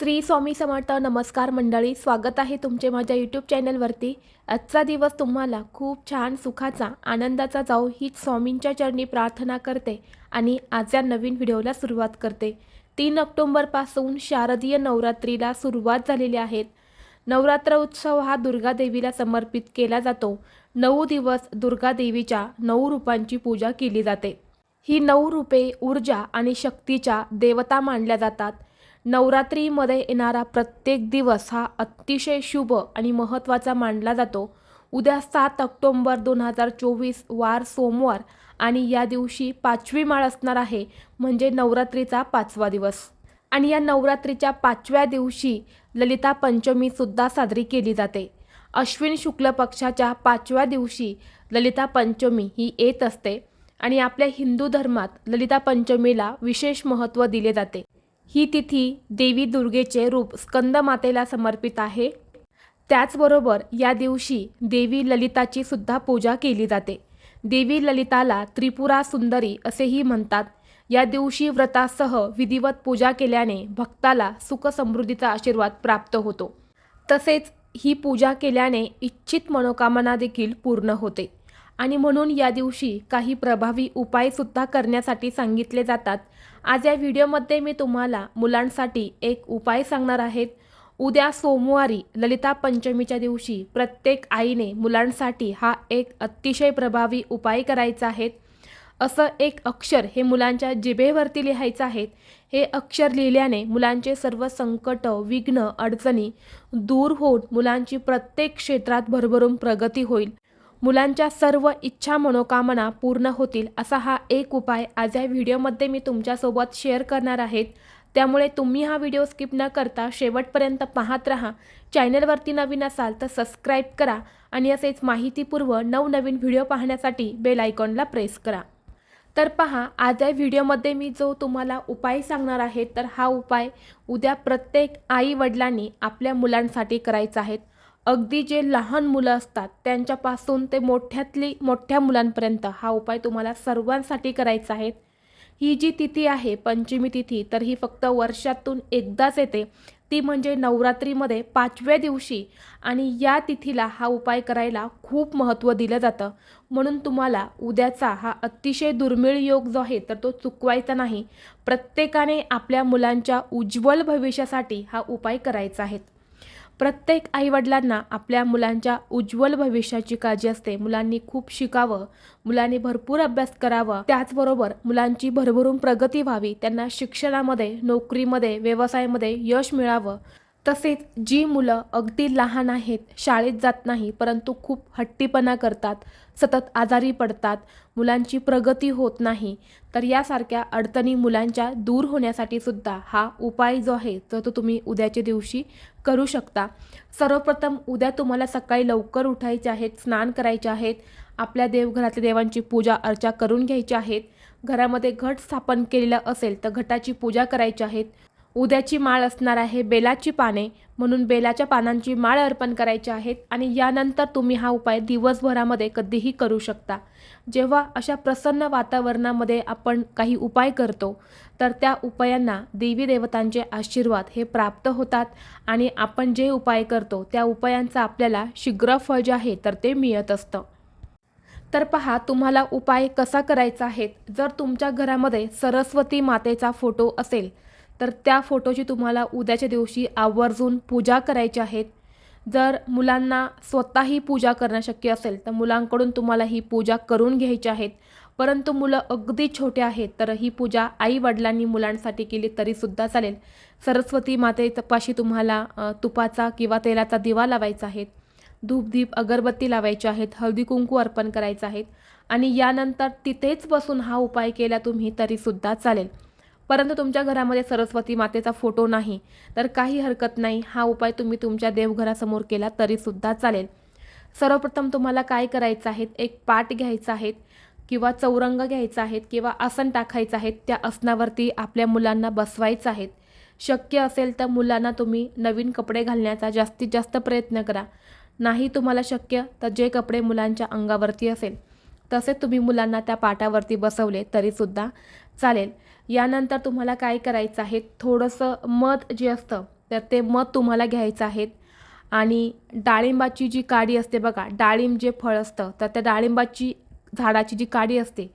श्री स्वामी समर्थ नमस्कार मंडळी स्वागत आहे तुमचे माझ्या यूट्यूब चॅनलवरती. आजचा दिवस तुम्हाला खूप छान सुखाचा आनंदाचा जाऊ हीच स्वामींच्या चरणी प्रार्थना करते आणि आजच्या नवीन व्हिडिओला सुरुवात करते. तीन ऑक्टोंबरपासून शारदीय नवरात्रीला सुरुवात झालेली आहेत नवरात्र उत्सव हा दुर्गा देवीला समर्पित केला जातो. नऊ दिवस दुर्गा देवीच्या नऊ रूपांची पूजा केली जाते. ही नऊ रूपे ऊर्जा आणि शक्तीच्या देवता मानल्या जातात. नवरात्रीमध्ये येणारा प्रत्येक दिवस हा अतिशय शुभ आणि महत्त्वाचा मानला जातो. उद्या सात ऑक्टोंबर दोन हजार चोवीस वार सोमवार आणि या दिवशी पाचवी माळ असणार आहे म्हणजे नवरात्रीचा पाचवा दिवस. आणि या नवरात्रीच्या पाचव्या दिवशी ललिता पंचमीसुद्धा साजरी केली जाते. अश्विन शुक्ल पक्षाच्या पाचव्या दिवशी ललिता पंचमी ही येत असते आणि आपल्या हिंदू धर्मात ललिता पंचमीला विशेष महत्त्व दिले जाते. ही तिथी देवी दुर्गेचे रूप स्कंदमातेला समर्पित आहे. त्याचबरोबर या दिवशी देवी ललिताची सुद्धा पूजा केली जाते. देवी ललिताला त्रिपुरा सुंदरी असेही म्हणतात. या दिवशी व्रतासह विधिवत पूजा केल्याने भक्ताला सुख समृद्धीचा आशीर्वाद प्राप्त होतो. तसेच ही पूजा केल्याने इच्छित मनोकामना देखील पूर्ण होते. आणि म्हणून या दिवशी काही प्रभावी उपायसुद्धा करण्यासाठी सांगितले जातात. आज या व्हिडिओमध्ये मी तुम्हाला मुलांसाठी एक उपाय सांगणार आहेत उद्या सोमवारी ललिता पंचमीच्या दिवशी प्रत्येक आईने मुलांसाठी हा एक अतिशय प्रभावी उपाय करायचा आहे. असं एक अक्षर हे मुलांच्या जिभेवरती लिहायचं आहे. हे अक्षर लिहिल्याने मुलांचे सर्व संकट विघ्न अडचणी दूर होऊन मुलांची प्रत्येक क्षेत्रात भरभरून प्रगती होईल. मुलांच्या सर्व इच्छा मनोकामना पूर्ण होतील असा हा एक उपाय आज या व्हिडिओमध्ये मी तुमच्यासोबत शेअर करणार आहेत. त्यामुळे तुम्ही हा व्हिडिओ स्किप न करता शेवटपर्यंत पाहत राहा. चॅनलवरती नवीन असाल तर सबस्क्राईब करा आणि असेच माहितीपूर्व नवनवीन व्हिडिओ पाहण्यासाठी बेल आयकॉनला प्रेस करा. तर पहा आज या व्हिडिओमध्ये मी जो तुम्हाला उपाय सांगणार आहे तर हा उपाय उद्या प्रत्येक आई वडिलांनी आपल्या मुलांसाठी करायचा आहे. अगदी जे लहान मुलं असतात त्यांच्यापासून ते मोठ्यातली मोठ्या मुलांपर्यंत हा उपाय तुम्हाला सर्वांसाठी करायचा आहे. ही जी तिथी आहे पंचमी तिथी तर ही फक्त वर्षातून एकदाच येते. ती म्हणजे नवरात्रीमध्ये पाचव्या दिवशी आणि या तिथीला हा उपाय करायला खूप महत्त्व दिलं जातं. म्हणून तुम्हाला उद्याचा हा अतिशय दुर्मिळ योग जो आहे तर तो चुकवायचा नाही. प्रत्येकाने आपल्या मुलांच्या उज्ज्वल भविष्यासाठी हा उपाय करायचा आहे. प्रत्येक आईवडिलांना आपल्या मुलांच्या उज्ज्वल भविष्याची काळजी असते. मुलांनी खूप शिकावं मुलांनी भरपूर अभ्यास करावा. त्याचबरोबर मुलांची भरभरून प्रगती व्हावी. त्यांना शिक्षणामध्ये नोकरीमध्ये व्यवसायामध्ये यश मिळावं. तसेच जी मुलं अगदी लहान आहेत शाळेत जात नाही परंतु खूप हट्टीपणा करतात सतत आजारी पडतात मुलांची प्रगती होत नाही तर यासारख्या अडचणी मुलांच्या दूर होण्यासाठी सुद्धा हा उपाय जो आहे तो तो तुम्ही उद्याच्या दिवशी करू शकता. सर्वप्रथम उद्या तुम्हाला सकाळी लवकर उठायचे आहेत स्नान करायचे आहेत आपल्या देवघरातल्या देवांची पूजा अर्चा करून घ्यायची आहेत. घरामध्ये घट स्थापन केलेलं असेल तर घटाची पूजा करायची आहेत. उद्याची माळ असणार आहे बेलाची पाने म्हणून बेलाच्या पानांची माळ अर्पण करायची आहेत आणि यानंतर तुम्ही हा उपाय दिवसभरामध्ये कधीही करू शकता. जेव्हा अशा प्रसन्न वातावरणामध्ये आपण काही उपाय करतो तर त्या उपायांना देवी देवतांचे आशीर्वाद हे प्राप्त होतात आणि आपण जे उपाय करतो त्या उपायांचा आपल्याला शीघ्र फळ जे आहे तर ते मिळत असतं. तर पहा तुम्हाला उपाय कसा करायचा आहे? जर तुमच्या घरामध्ये सरस्वती मातेचा फोटो असेल तर त्या फोटोची तुम्हाला उद्याच्या दिवशी आवर्जून पूजा करायची आहेत जर मुलांना स्वतःही पूजा करणं शक्य असेल तर मुलांकडून तुम्हाला ही पूजा करून घ्यायची आहेत परंतु मुलं अगदी छोटे आहेत तर ही पूजा आई वडिलांनी मुलांसाठी केली तरीसुद्धा चालेल. सरस्वती मातेपाशी तुम्हाला तुपाचा किंवा तेलाचा दिवा लावायचा आहे. धूपदीप अगरबत्ती लावायची आहेत हळदी कुंकू अर्पण करायचं आहेत आणि यानंतर तिथेच बसून हा उपाय केला तुम्ही तरीसुद्धा चालेल. परंतु तुमच्या घरामध्ये सरस्वती मातेचा फोटो नाही तर काही हरकत नाही. हा उपाय तुम्ही तुमच्या देवघरासमोर केला तरीसुद्धा चालेल. सर्वप्रथम तुम्हाला काय करायचं आहे? एक पाट घ्यायचा आहे किंवा चौरंग घ्यायचा आहे किंवा आसन टाकायचं आहे त्या आसनावरती आपल्या मुलांना बसवायचं आहेत शक्य असेल तर मुलांना तुम्ही नवीन कपडे घालण्याचा जास्तीत जास्त प्रयत्न करा. नाही तुम्हाला शक्य तर जे कपडे मुलांच्या अंगावरती असेल तसे तुम्ही मुलांना त्या पाटावरती बसवले तरीसुद्धा चालेल. यानंतर तुम्हाला काय करायचं आहे? थोडंसं मध जे असतं तर ते मध तुम्हाला घ्यायचं आहे. आणि डाळिंबाची जी काडी असते बघा डाळिंब जे फळ असतं तर त्या डाळिंबाची झाडाची जी काडी असते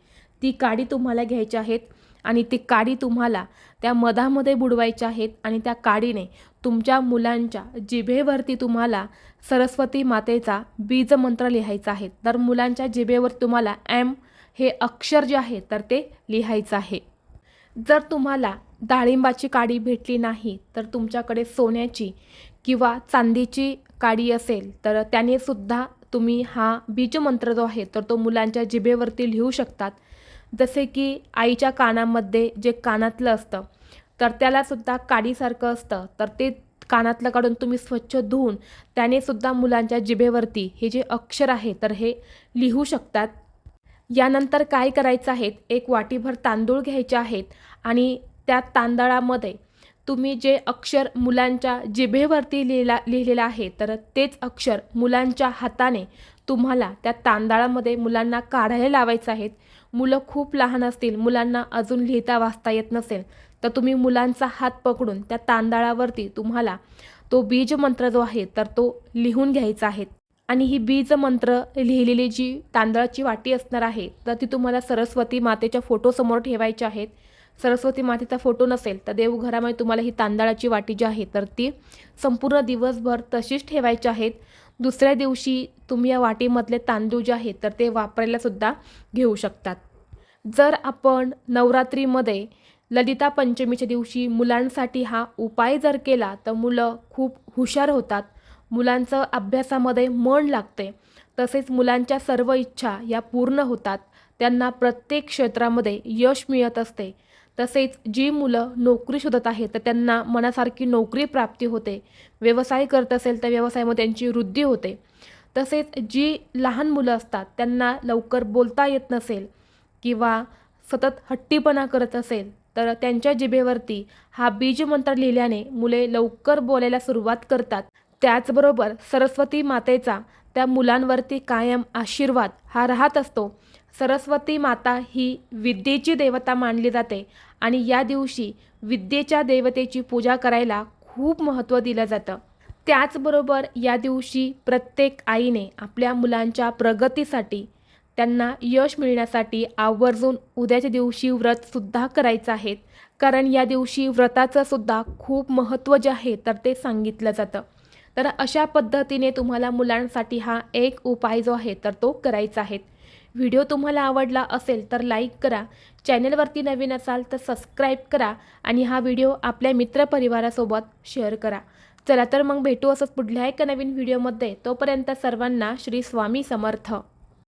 ती काडी तुम्हाला घ्यायची आहेत. आणि ती काडी तुम्हाला त्या मधामध्ये बुडवायच्या आहेत आणि त्या काडीने तुमच्या मुलांच्या जिभेवरती तुम्हाला सरस्वती मातेचा बीजमंत्र लिहायचा आहे. तर मुलांच्या जिभेवर तुम्हाला एम हे अक्षर जे आहे तर ते लिहायचं आहे. जर तुम्हाला डाळिंबाची काडी भेटली नाही तर तुमच्याकडे सोन्याची किंवा चांदीची काडी असेल तर त्याने सुद्धा तुम्ही हा बीजमंत्र जो आहे तर तो मुलांच्या जिभेवरती लिहू शकतात. जसे की आईच्या कानामध्ये जे कानातलं असतं तर त्यालासुद्धा काडीसारखं असतं. तर ते कानातलं काढून तुम्ही स्वच्छ धुवून त्याने सुद्धा मुलांच्या जिभेवरती हे जे अक्षर आहे तर हे लिहू शकतात. यानंतर काय करायचं आहेत एक वाटीभर तांदूळ घ्यायचे आहेत आणि त्या तांदळामध्ये तुम्ही जे अक्षर मुलांच्या जिभेवरती लिहिला लिहिलेलं आहे तर तेच अक्षर मुलांच्या हाताने तुम्हाला त्या तांदळामध्ये मुलांना काढायला लावायचं आहेत. मुलं खूप लहान असतील मुलांना अजून लिहिता वाचता येत नसेल तर तुम्ही मुलांचा हात पकडून त्या तांदळावरती तुम्हाला तो बीजमंत्र जो आहे तर तो लिहून घ्यायचा आहे. आणि ही बीज मंत्र लिहिलेली जी तांदळाची वाटी असणार आहे तर ती तुम्हाला सरस्वती मातेच्या फोटोसमोर ठेवायच्या आहेत. सरस्वती मातेचा फोटो नसेल तर देवघरामध्ये तुम्हाला ही तांदळाची वाटी जी आहे तर ती संपूर्ण दिवसभर तशीच ठेवायची आहेत. दुसऱ्या दिवशी तुम्ही या वाटीमधले तांदूळ जे आहेत तर ते वापरायलासुद्धा घेऊ शकतात. जर आपण नवरात्रीमध्ये ललिता पंचमीच्या दिवशी मुलांसाठी हा उपाय जर केला तर मुलं खूप हुशार होतात. मुलांचं अभ्यासामध्ये मन लागते तसेच मुलांच्या सर्व इच्छा या पूर्ण होतात. त्यांना प्रत्येक क्षेत्रामध्ये यश मिळत असते. तसेच जी मुलं नोकरी शोधत आहेत तर त्यांना मनासारखी नोकरी प्राप्ती होते. व्यवसाय करत असेल तर व्यवसायामध्ये त्यांची वृद्धी होते. तसेच जी लहान मुलं असतात त्यांना लवकर बोलता येत नसेल किंवा सतत हट्टीपणा करत असेल तर त्यांच्या जिभेवरती हा बीजमंत्र लिहिल्याने मुले लवकर बोलायला सुरुवात करतात. त्याचबरोबर सरस्वती मातेचा त्या मुलांवरती कायम आशीर्वाद हा राहत असतो. सरस्वती माता ही विद्येची देवता मानली जाते आणि या दिवशी विद्येच्या देवतेची पूजा करायला खूप महत्त्व दिलं जातं. त्याचबरोबर या दिवशी प्रत्येक आईने आपल्या मुलांच्या प्रगतीसाठी त्यांना यश मिळण्यासाठी आवर्जून उद्याच्या दिवशी व्रतसुद्धा करायचं आहे. कारण या दिवशी व्रताचं सुद्धा खूप महत्त्व जे आहे तर ते सांगितलं जातं. तर अशा पद्धतीने तुम्हाला मुलांसाठी हा एक उपाय जो आहे तर तो करायचा आहे. व्हिडिओ तुम्हाला आवडला असेल तर लाईक करा. चॅनलवरती नवीन असाल तर सबस्क्राईब करा आणि हा व्हिडिओ आपल्या मित्रपरिवारासोबत शेअर करा. चला तर मग भेटू असंच पुढल्या एका नवीन व्हिडिओमध्ये. तोपर्यंत सर्वांना श्री स्वामी समर्थ.